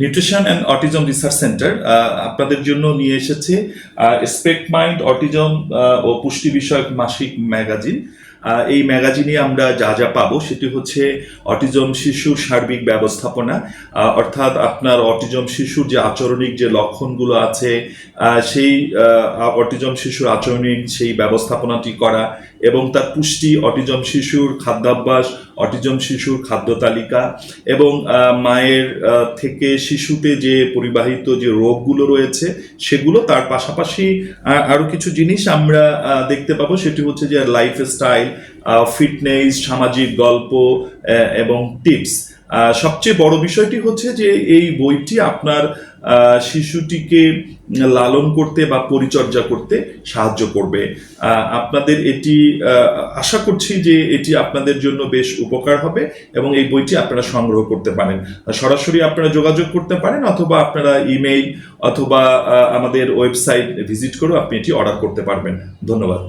Nutrition and autism research centre আপনাদের জন্য নিয়ে এসেছে স্পেক মাইন্ড অটিজম ও পুষ্টি বিষয়ক মাসিক ম্যাগাজিন। এই ম্যাগাজিনে আমরা যা যা পাবো সেটি হচ্ছে অটিজম শিশুর সার্বিক ব্যবস্থাপনা অর্থাৎ আপনার অটিজম শিশুর যে আচরণিক যে লক্ষণগুলো আছে সেই অটিজম শিশুর আচরণিক সেই ব্যবস্থাপনাটি করা এবং তার পুষ্টি অটিজম শিশুর খাদ্যাভ্যাস অটিজম শিশুর খাদ্য তালিকা এবং মায়ের থেকে শিশুতে যে পরিবাহিত যে রোগগুলো রয়েছে সেগুলো তার পাশাপাশি আহ, আরও কিছু জিনিস আমরা দেখতে পাবো সেটি হচ্ছে যে লাইফ স্টাইল ফিটনেস সামাজিক গল্প এবং টিপস সবচেয়ে বড় বিষয়টি হচ্ছে যে এই বইটি আপনার শিশুটিকে লালন করতে বা পরিচর্যা করতে সাহায্য করবে। আপনাদের এটি আশা করছি যে এটি আপনাদের জন্য বেশ উপকার হবে এবং এই বইটি আপনারা সংগ্রহ করতে পারেন। সরাসরি আপনারা যোগাযোগ করতে পারেন অথবা আপনারা ইমেইল অথবা আমাদের ওয়েবসাইট ভিজিট করেও আপনি এটি অর্ডার করতে পারবেন। ধন্যবাদ।